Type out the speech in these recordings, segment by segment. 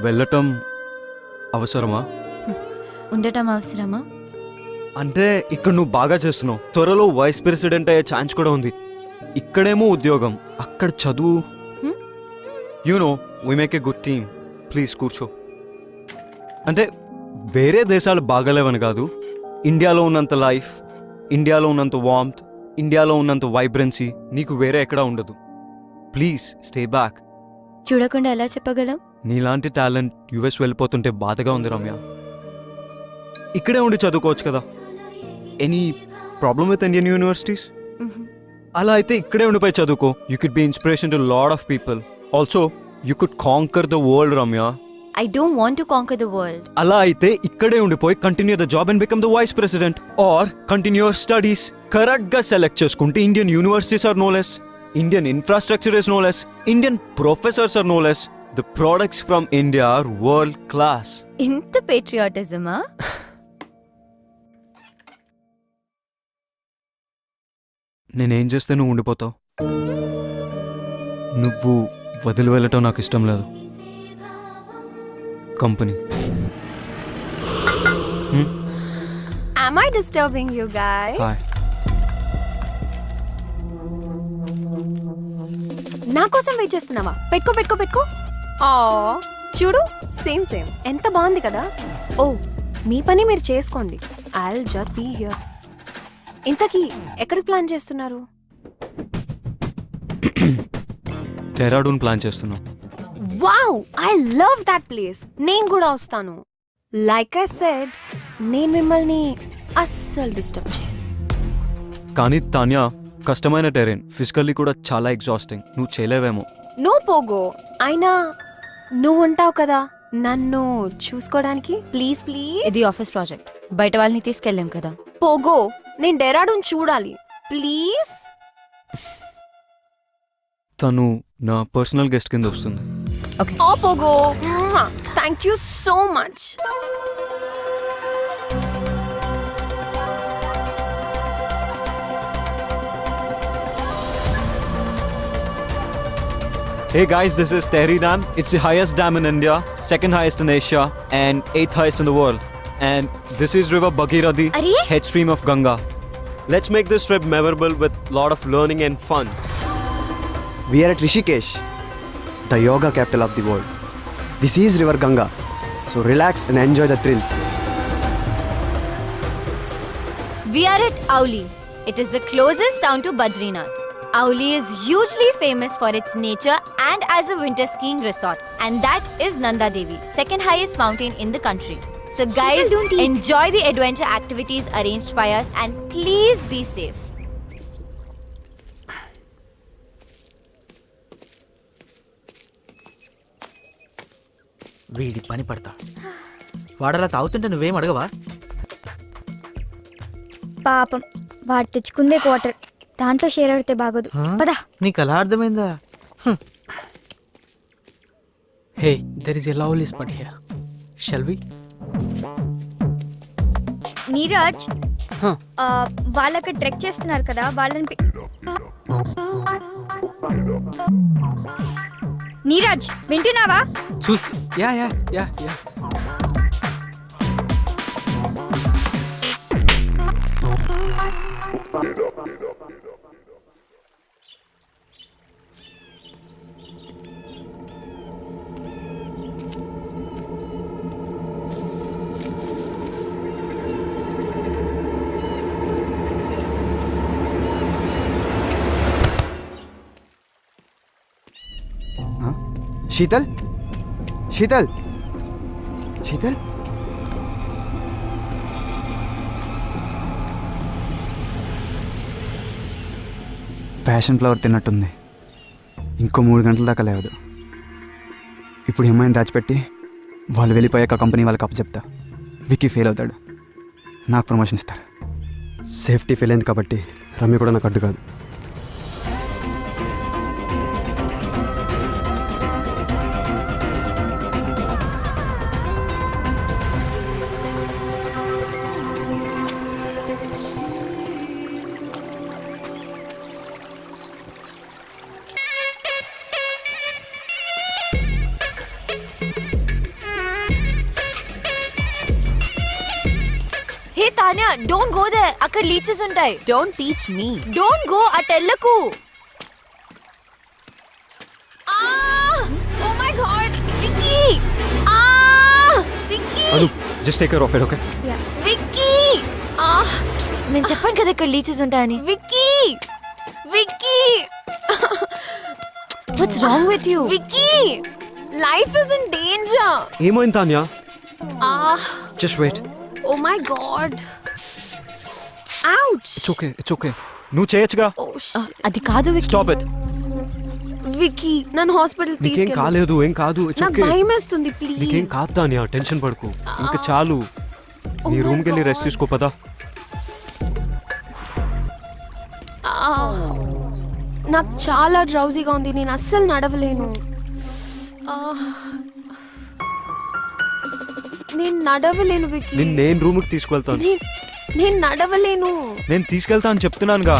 వెళ్ళటం అవసరమా? ఉండటం అవసరమా? అంటే ఇక్కడ నువ్వు బాగా చేస్తున్నావు. త్వరలో వైస్ ప్రెసిడెంట్ అయ్యే ఛాన్స్ కూడా ఉంది. ఇక్కడేమో ఉద్యోగం అక్కడ చదువు? You know we make a good team please కూర్చో. అంటే వేరే దేశాలు బాగలేవని కాదు. ఇండియాలో ఉన్నంత లైఫ్ ఇండియాలో ఉన్నంత వామ్త్ ఇండియాలో ఉన్నంత వైబ్రెన్సీ నీకు వేరే ఎక్కడా ఉండదు. ప్లీజ్ స్టే బ్యాక్ చూడకుండా ఎలా చెప్పగలం? నీలాంటి టాలెంట్ యుఎస్ వెళ్ళిపోతుంటే బాధగా ఉంది రమ్య. ఇక్కడే ఉండి చదువుకోవచ్చు కదా. Any problem with Indian universities. అలా అయితే ఇక్కడే ఉండిపోయి చదువుకో. You could be inspiration to lot of people also you could conquer the world Ramya. I don't want to conquer the world అలా అయితే ఇక్కడే ఉండిపోయి continue the job and become the vice president or continue studies కరెక్ట్గా select చేసుకుంటే Indian universities are no less Indian infrastructure is no less Indian professors are no less the products from India are world class ఇంత పేట్రియాటిజమా నేనేం చేస్తే నువ్వు ఉండిపోతావు? నువ్వు వదిలి వెళ్ళటం నాకు ఇష్టం లేదు. Company. Am I disturbing you guys? నా కోసం వెయిట్ చేస్తున్నావా? పెట్టుకో పెట్టుకో పెట్టుకో. ఆ చూడు సేమ్ సేమ్. ఎంత బాగుంది కదా. ఓ మీ పని మీరు చేసుకోండి. ఐ జస్ట్ బీ హియర్ ఇంతకీ ఎక్కడికి ప్లాన్ చేస్తున్నారు? డెహ్రాడూన్ ప్లాన్ చేస్తున్నావు wow I love that place నేను కూడా వస్తాను. లైక్ ఐ సెడ్ నేను మిమ్మల్ని అస్సలు డిస్టర్బ్ చేయను. కానీ తాన్యా కష్టమైన టెరెన్ ఫిజికల్లీ కూడా చాలా ఎగ్జాస్టింగ్ నువ్వు చేయలేవేమో. నువ్వు పోగో. అయినా నువ్వు ఉంటావు కదా. నన్ను చూసుకోవడానికి? Please please. ఇది ఆఫీస్ ప్రాజెక్ట్. బయట వాళ్ళని తీసుకెళ్ళాం కదా. పోగో. నేను డెరాడూన్ చూడాలి. ప్లీజ్. తను నా పర్సనల్ గెస్ట్ కింద వస్తుంది. Okay. Oh Pogo. Thank you so much. Hey guys, this is Tehri Dam. It's the highest dam in India, second highest in Asia, and eighth highest in the world. And this is River Bhagirathi, Arey? head stream of Ganga. Let's make this trip memorable with lot of learning and fun. We are at Rishikesh, the yoga capital of the world. This is River Ganga, so relax and enjoy the thrills. We are at Auli. It is the closest town to Badrinath. Auli is hugely famous for its nature and as a winter skiing resort. And that is Nanda Devi, second highest mountain in the country. So guys, don't eat. enjoy the adventure activities arranged by us and please be safe. వీడి పని పడతా వాడలా తాగుతుంటే నువ్వేం అడగవా పాపం వాడు తెచ్చుకుందే quarter దాంట్లో share ఆడితే బాగోదు. పదా. నీకు అలా అర్థమైందా Hey, there is a lovely spot here. Shall we? Neeraj Huh. ఆ, వాళ్ళు అక్కడ ట్రెక్ చేస్తున్నారు కదా వాళ్ళని నీరజ్ వింటున్నావా? చూస్తూ. Yeah yeah yeah yeah. Sheetal? Sheetal? Sheetal? Passion flower తిన్నట్టుంది ఇంకో మూడు గంటల దాకా లేవదు ఇప్పుడు ఏమైనా దాచిపెట్టి వాళ్ళు వెళ్ళిపోయాక కంపెనీ వాళ్ళకి అప్పు చెప్తా విక్కీ ఫెయిల్ అవుతాడు నాకు ప్రమోషన్ ఇస్తారు సేఫ్టీ ఫెయిల్ అయింది కాబట్టి రమ్య కూడా నాకు అడ్డు కాదు తాన్యా డోంట్ గో దే అక్కడ లీచెస్ ఉంటాయి. Don't teach me don't go అటెల్లకు oh my God Vicky ఆ! Vicky Anu just take care of it okay Vicky ఆ! నేను చెప్పాను కదా ఇక్కడ లీచెస్ ఉంటాయని. Vicky Vicky what's wrong with you Vicky life is in danger ఏమైంది తాన్యా? ఆ! Just wait oh my god ouch it's okay it's okay నువ్వు చేయొచ్చుగా ఓ అది కాదు విక్కీ. స్టాప్ ఇట్ విక్కీ నన్ను హాస్పిటల్ నీకేం తీసుకెళ్ళు. కాలేదు ఏం కాదు ఇట్స్ నాకు ఓకే భయం వేస్తుంది నీకేం ప్లీజ్ కాదు తాన్యా టెన్షన్ పడుకు. ఇంకా చాలు. నీ my రూమ్కి వెళ్ళి God. రెస్ట్ తీసుకో పదా. నాకు చాలా డ్రౌజీగా ఉంది నేను అస్సలు నడవలేను. ఆ. నేను నడవలేను విక్కీ. నేను నేను రూమ్కి తీసుకెళ్తాను నేను- నేను నడవలేను. నేను తీసుకెళ్తా అని చెప్తున్నానుగా.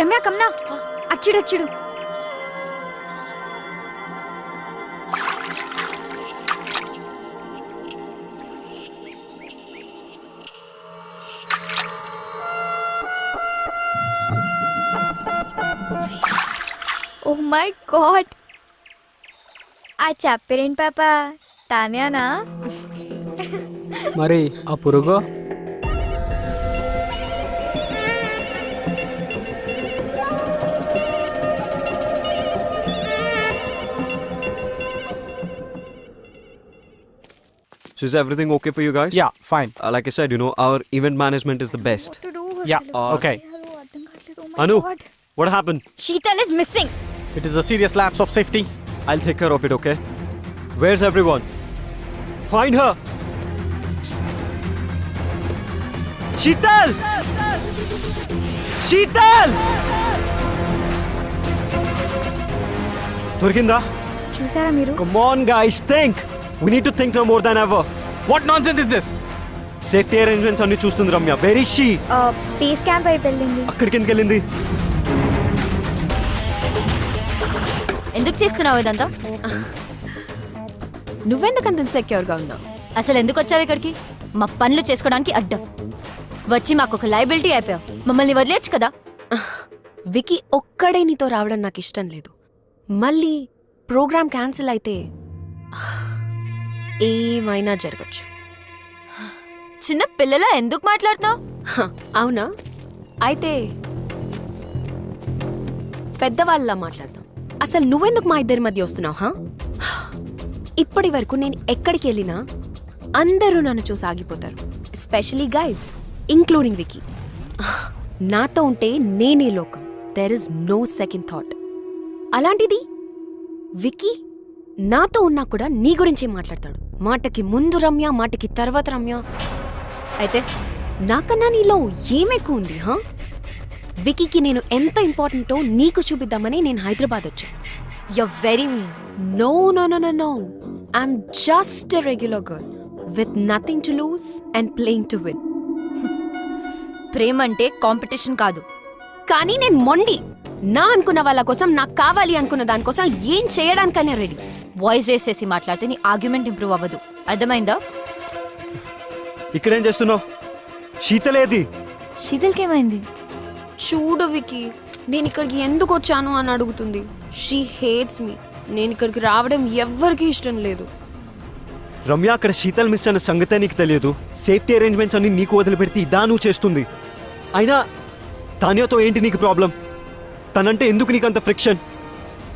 రమ్య కమ్నా. అచ్చుడు అచ్చుడు. మై గాడ్ ఆ చెప్పరేంటి పాప తానేనా మరి ఆ పురుగు So is everything okay for you guys? Yeah, fine. Uh, like I said, you know, our event management is the best. Yeah, okay. Anu, what happened? Sheetal is missing It is a serious lapse of safety. I'll take care of it, okay? Where's everyone? Find her! Sheetal! Sheetal! దొరికిందా చూసారా మీరు come on guys think we need to think no more than ever What nonsense is this? Safety arrangements అన్ని చూస్తుంది Ramya very she base camp అయిపోయి వెళ్ళింది అక్కడికి ఎందుకు వెళ్ళింది ఎందుకు చేస్తున్నావు ఇదంతా? నువ్వెందుకు అంత సెక్యూర్గా ఉన్నావు? అసలు ఎందుకు వచ్చావు ఇక్కడికి? మా పనులు చేసుకోవడానికి అడ్డం. వచ్చి మాకు ఒక లైబిలిటీ అయిపోయావు. మమ్మల్ని వదిలేయచ్చు కదా? వికీ ఒక్కడే నీతో రావడం నాకు ఇష్టం లేదు. మళ్ళీ ప్రోగ్రామ్ క్యాన్సిల్ అయితే ఏమైనా జరగచ్చు. చిన్న పిల్లల ఎందుకు మాట్లాడుతున్నావు? హ, అవునా? అయితే పెద్దవాళ్ళలా మాట్లాడదాం అసలు నువ్వెందుకు మా ఇద్దరి మధ్య వస్తున్నావు హా? ఇప్పటి వరకు నేను ఎక్కడికి వెళ్ళినా అందరూ నన్ను చూసి ఆగిపోతారు. ఎస్పెషలీ గైస్ ఇంక్లూడింగ్ వికీ నాతో ఉంటే నేనే లోకం. There is no second thought అలాంటిది వికీ నాతో ఉన్నా కూడా నీ గురించే మాట్లాడతాడు? మాటకి ముందు రమ్య మాటకి తర్వాత రమ్య. అయితే నాకన్నా నీలో ఏమెక్కువ ఉంది హా? వికీకి నేను ఎంత ఇంపార్టెంటో నీకు చూపిద్దామని నేను హైదరాబాద్ వచ్చాను. You very mean no no no no no I'm just a regular girl with nothing to lose and playing to win ప్రేమ అంటే కాంపిటీషన్ కాదు. కానీ నేను మొండి. నా అనుకున్న వాళ్ళ కోసం నాకు కావాలి అనుకున్న దానికోసం ఏం చేయడానికైనా రెడీ వాయిస్ రేస్ చేసి మాట్లాడితే నీ ఆర్గ్యుమెంట్ ఇంప్రూవ్ అవ్వదు. అర్థమైందా? ఇక్కడేం చేస్తున్నావు? శీతలేది. శీతల్కి ఏమైంది చూడు వికీ నేను ఇక్కడికి ఎందుకు వచ్చాను అని అడుగుతుంది. షీ హేట్స్ మీ నేను ఇక్కడికి రావడం ఎవ్వరికీ ఇష్టం లేదు. రమ్య అక్కడ శీతల్ మిస్ అన్న సంగతే నీకు తెలియదు. సేఫ్టీ అరేంజ్మెంట్స్ అన్ని నీకు వదిలిపెడితే ఇదా నువ్వు చేస్తుంది. అయినా తానియాతో ఏంటి నీకు ప్రాబ్లం తనంటే ఎందుకు నీకు అంత ఫ్రిక్షన్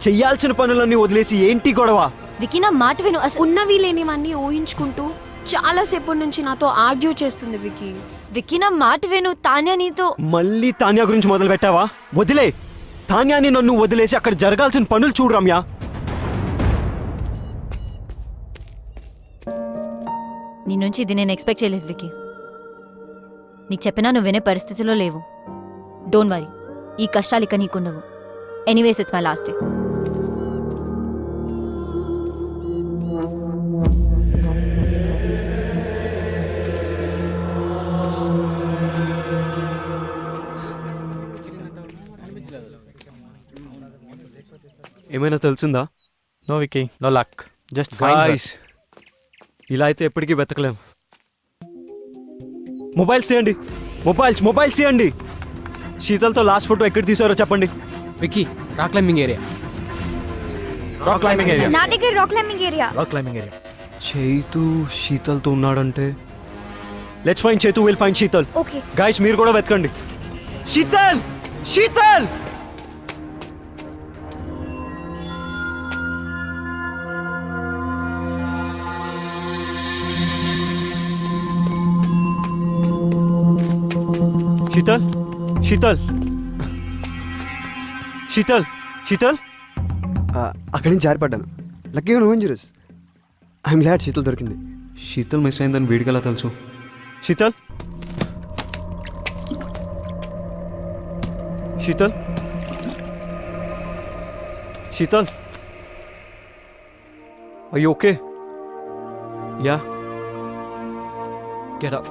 చెయ్యాల్సిన పనులన్నీ వదిలేసి ఏంటి గొడవ? వికీ నా మాట విను. అసలు ఉన్నవి లేనివన్నీ ఊహించుకుంటూ చాలాసేపటి నుంచి నాతో ఆర్గ్యూ చేస్తుంది వికీ. వికీ నా మాట విను తాన్యా నీతో. మళ్ళీ తాన్యా గురించి మొదలు పెట్టావా వదిలే. తాన్యాని నన్ను వదిలేసి అక్కడ జరగాల్సిన పనులు చూడు రమ్య. నీ నుంచి ఇది నేను ఎక్స్పెక్ట్ చేయలేదు వికీ. నీకు చెప్పినా నువ్వు వినే పరిస్థితిలో లేవు. Don't worry. ఈ కష్టాలు ఇక నీకుండవు. Anyways it's my last day. ఏమైనా తెలిసిందా. No luck. Just find her. Guys ఇలా అయితే ఎప్పటికీ వెతకలేం. మొబైల్స్ తీయండి మొబైల్స్ మొబైల్స్ తీయండి శీతల్తో లాస్ట్ ఫోటో ఎక్కడ తీసారో చెప్పండి. Vicky rock climbing area Rock climbing area. నా దగ్గర rock climbing area rock climbing area Chaitu శీతల్తో ఉన్నాడంటే? Let's fine Chaitu will fine Sheetal. Okay guys మీరు కూడా వెతకండి. శీతల్ శీతల్! శీతల్! శీతల్. శీతల్ శీతల్? అక్కడి నుంచి జారిపడ్డాను. లక్కీగా no injuries I'm glad Sheetal దొరికింది. శీతల్ మిస్ అయిందని వీడికెలా తెలుసు? శీతల్? శీతల్? శీతల్? అయ్యి okay yeah get up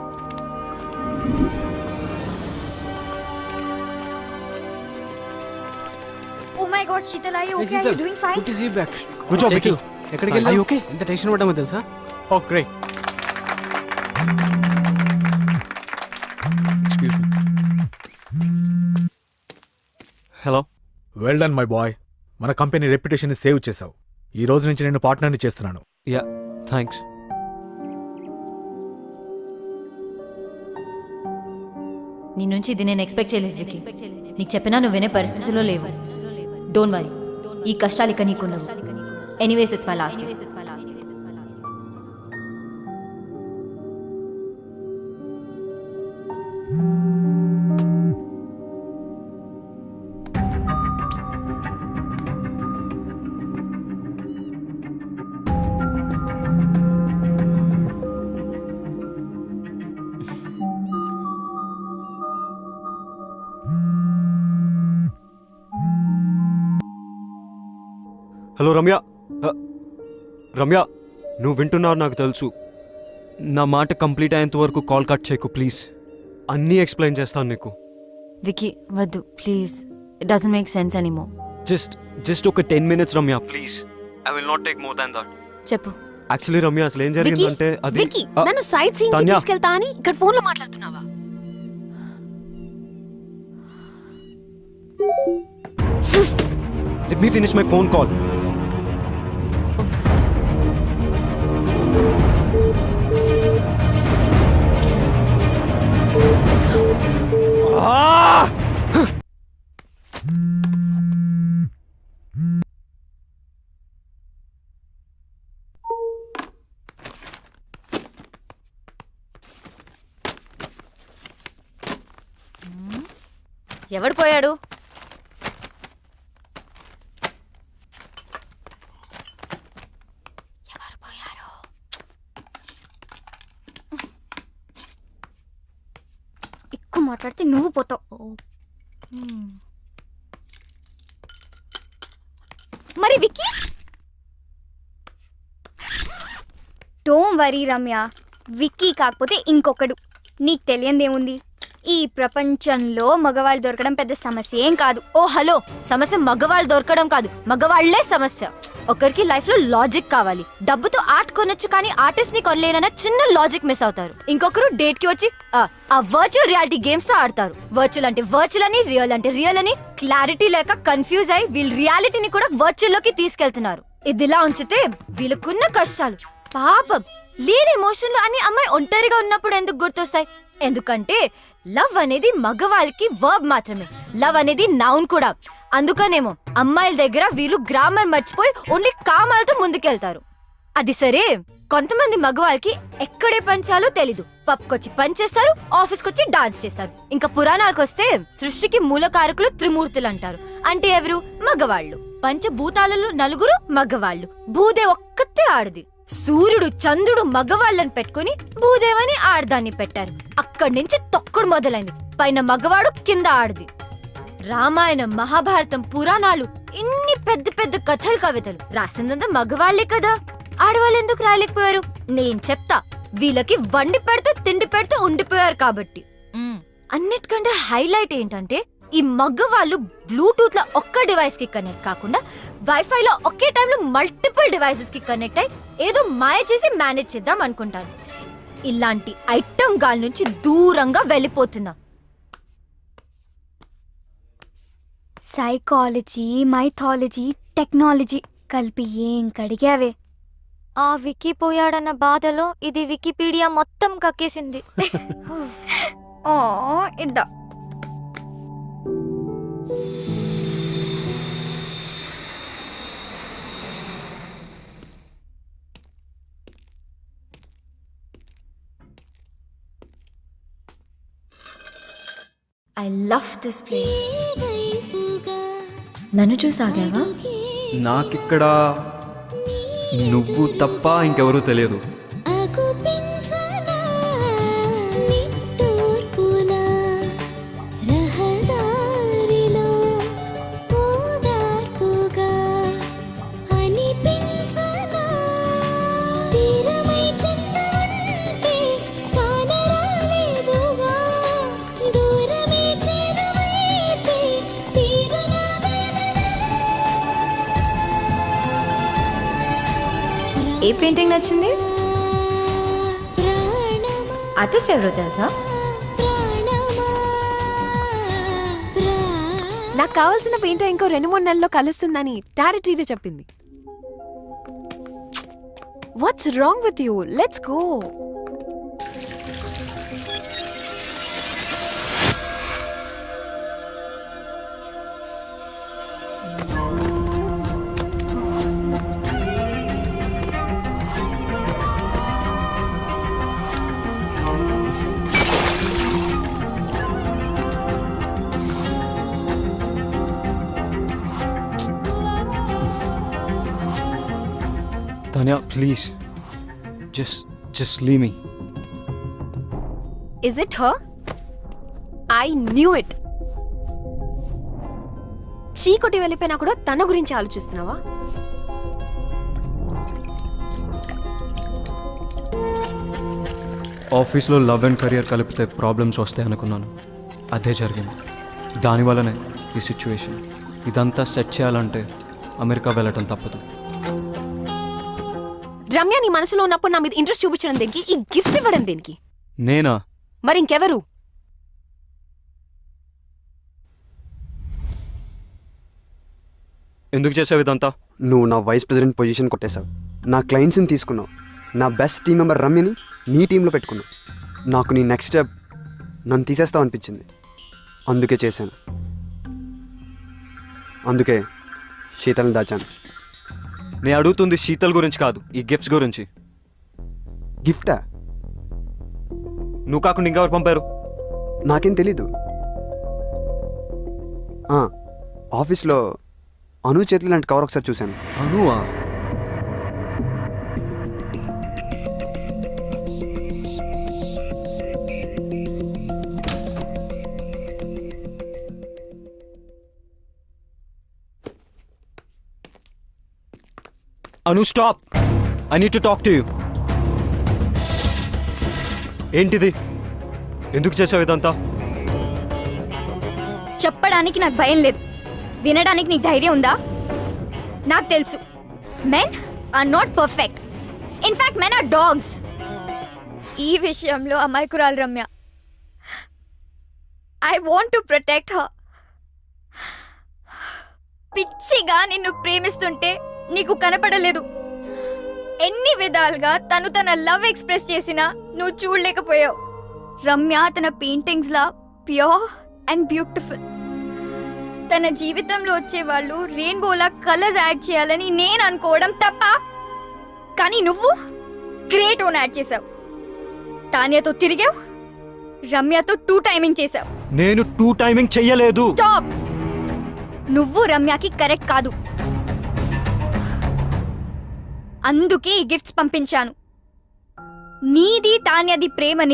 oh god Sheetal I okay are you doing fine good to see back Good job, Vicky. ఎక్కడికి you okay? ఎంత టెన్షన్ పడ్డామో తెలుసా? Oh, great. Excuse me hello well done my boy మన company reputation save చేసావు ఈ రోజు నుంచి నేను పార్ట్నర్ని చేస్తున్నాను. యా థ్యాంక్స్ నీ నుంచి ఇది నేను ఎక్స్పెక్ట్ చేయలేదు నీకు చెప్పినా నువ్వు వినే పరిస్థితిలో లేవు. డోంట్ వరీ ఈ కష్టాలు ఇక నీకున్నావు anyways it's my last hello Ramya. Ramya నువ్వు వింటున్నావు నాకు తెలుసు. నా మాట కంప్లీట్ అయ్యేంత వరకు కాల్ కట్ చేయకు ప్లీజ్. అన్నీ ఎక్స్ప్లెయిన్ చేస్తాను నీకు. వికీ వద్దు please. It doesn't make sense anymore just just ఒక ten minutes Ramya please. I will not take more than that. చెప్పు. యాక్చువల్లీ రమ్య అసలు ఏం జరిగిందంటే అది వికీ నన్ను సైట్ సీయింగ్ తన్యా. తీసుకెళ్తా అని ఇక్కడ ఫోన్లో మాట్లాడుతున్నావా? Let me finish my phone call. ఎవడు పోయాడు? ఎక్కువ మాట్లాడితే నువ్వు పోతావు. మరి Vicky? Don't worry Ramya. Vicky కాకపోతే ఇంకొకడు. నీకు తెలియందేముంది? ఈ ప్రపంచంలో మగవాళ్ళు దొరకడం పెద్ద సమస్య ఏం కాదు. Oh hello. సమస్య మగవాళ్ళు దొరకడం కాదు. మగవాళ్ళే సమస్య. ఒకరికి లైఫ్లో లాజిక్ కావాలి. డబ్బుతో ఆర్ట్ కొనొచ్చు కానీ ఆర్టిస్ట్ని కొనలేనన్న చిన్న లాజిక్ మిస్ అవుతారు. ఇంకొకరు డేట్కి వచ్చి ఆ, వర్చువల్ రియాలిటీ గేమ్స్తో ఆడతారు. వర్చువల్ అంటే వర్చువల్ అని రియల్ అంటే రియల్ అని క్లారిటీ లేక కన్ఫ్యూజ్ అయి వీళ్ళు రియాలిటీని కూడా వర్చువల్లోకి తీసుకెళ్తున్నారు. ఇదిలా ఉంచితే వీళ్ళకున్న కష్టాలు పాపం లేని ఎమోషన్లు అని అమ్మాయి ఒంటరిగా ఉన్నప్పుడు ఎందుకు గుర్తొస్తాయి? ఎందుకంటే లవ్ అనేది మగవాళ్ళకి వర్బ్ మాత్రమే. లవ్ అనేది నౌన్ కూడా. అందుకనేమో అమ్మాయిల దగ్గర వీళ్ళు గ్రామర్ మర్చిపోయి ఓన్లీ కామాలతో ముందుకెళ్తారు. అది సరే. కొంతమంది మగవాళ్ళకి ఎక్కడే పంచాలో తెలీదు. పప్పుకొచ్చి పని చేస్తారు ఆఫీస్కొచ్చి డాన్స్ చేస్తారు. ఇంకా పురాణాలకు వస్తే సృష్టికి మూలకారకులు త్రిమూర్తులు అంటారు అంటే ఎవరు? మగవాళ్ళు. పంచభూతాలలో నలుగురు మగవాళ్ళు. భూదే ఒక్కతే ఆడది. సూర్యుడు చంద్రుడు మగవాళ్ళని పెట్టుకుని భూదేవని ఆడదాన్ని పెట్టారు. అక్కడి నుంచి తొక్కుడు మొదలైంది. పైన మగవాడు కింద ఆడది. రామాయణం మహాభారతం పురాణాలు ఇన్ని పెద్ద పెద్ద కథలు కవితలు. రాసిందంతా మగవాళ్ళే కదా. ఆడవాళ్ళు ఎందుకు రాయలేకపోయారు? నేను చెప్తా. వీళ్ళకి వండి పెడితే తిండి పెడితే ఉండిపోయారు కాబట్టి. అన్నిటికంటే హైలైట్ ఏంటంటే ఈ మగవాళ్ళు బ్లూటూత్లో ఒక్క డివైస్కి కనెక్ట్ కాకుండా వైఫైలో ఒకే టైంలో మల్టిపుల్ డివైసెస్కి కనెక్ట్ అయి ఏదో మాయ చేసి మేనేజ్ చేద్దాం అనుకుంటాను. ఇలాంటి ఐటమ్ గాల్ నుంచి దూరంగా వెళ్ళిపోతున్నా. సైకాలజీ మైథాలజీ టెక్నాలజీ కలిపి ఏం కడిగావే? ఆ వికీ పోయాడన్న బాధలో ఇది వికీపీడియా మొత్తం కక్కేసింది. ఓ ఇద్దా. ఐ లవ్ దిస్ ప్లేస్ నన్ను చూసాగావా? నాకిక్కడ నువ్వు తప్ప ఇంకెవరూ తెలియదు. నచ్చింది? ఆర్టిస్ట్ ఎవరో తెలుసా నాకు కావాల్సిన పెయింటర్ ఇంకో రెండు మూడు నెలల్లో కలుస్తుందని టారిటీరీ చెప్పింది. What's wrong with you let's go Dhanya please just just leave me is it her I knew it చీకొట్టి వెళ్ళిపోయినా కూడా తన గురించి ఆలోచిస్తున్నావా? ఆఫీస్లో లవ్ అండ్ కెరియర్ కలిపితే ప్రాబ్లమ్స్ వస్తాయి అనుకున్నాను. అదే జరిగింది. దానివల్లనే ఈ సిచ్యువేషన్. ఇదంతా సెట్ చేయాలంటే అమెరికా వెళ్ళటం తప్పదు. రమ్య నీ మనసులో ఉన్నప్పుడు నా మీద ఇంట్రెస్ట్ చూపించడం దేనికి? ఈ గిఫ్ట్స్ ఇవ్వడం దేనికి? నేనా? మరి ఇంకెవరు? ఎందుకు చేసావు ఇదంతా? నువ్వు నా వైస్ ప్రెసిడెంట్ పొజిషన్ కొట్టేశావు. నా క్లయింట్స్ని తీసుకున్నావు. నా బెస్ట్ టీం మెంబర్ రమ్యని నీ టీంలో పెట్టుకున్నావు. నాకు నీ నెక్స్ట్ స్టెప్ నన్ను తీసేస్తావు అనిపించింది. అందుకే చేశాను. అందుకే శీతల్ని దాచాను. నేను అడుగుతుంది శీతల్ గురించి కాదు ఈ గిఫ్ట్స్ గురించి. గిఫ్టా? నువ్వు కాకుండా ఇంకెవరు పంపారు? నాకేం తెలీదు. ఆఫీస్లో అను చేతులు లాంటి కవర్ ఒకసారి చూశాను. అనువా? Anu stop. I need to talk to you. ఏంటిది? ఎందుకు చేసావు ఇదంతా? చెప్పడానికి నాకు భయం లేదు. వినడానికి నీకు ధైర్యం ఉందా? నాకు తెలుసు. Men are not perfect in fact men are dogs ఈ విషయంలో అమాయకురాలు Ramya. I want to protect her పిచ్చిగా నిన్ను ప్రేమిస్తుంటే నీకు కనపడలేదు. ఎన్ని విధాలుగా తను తన లవ్ ఎక్స్ప్రెస్ చేసినా నువ్వు చూడలేకపోయావు. రమ్య తన పెయింటింగ్స్ లా ప్యూర్ అండ్ బ్యూటిఫుల్ తన జీవితంలో వచ్చే వాళ్ళు రెయిన్బోలా కలర్స్ యాడ్ చేయాలని నేను అనుకోవడం తప్ప కానీ నువ్వు గ్రేట్ ఓన్ యాడ్ చేసావు తాన్యతో తిరిగావు రమ్యతో టూ టైమింగ్ చేసావు నేను టూ టైమింగ్ చెయ్యలేదు. స్టాప్ నువ్వు రమ్యకి కరెక్ట్ కాదు. అందుకే ఈ గిఫ్ట్స్ పంపించాను. నీది తాన్యది ప్రేమ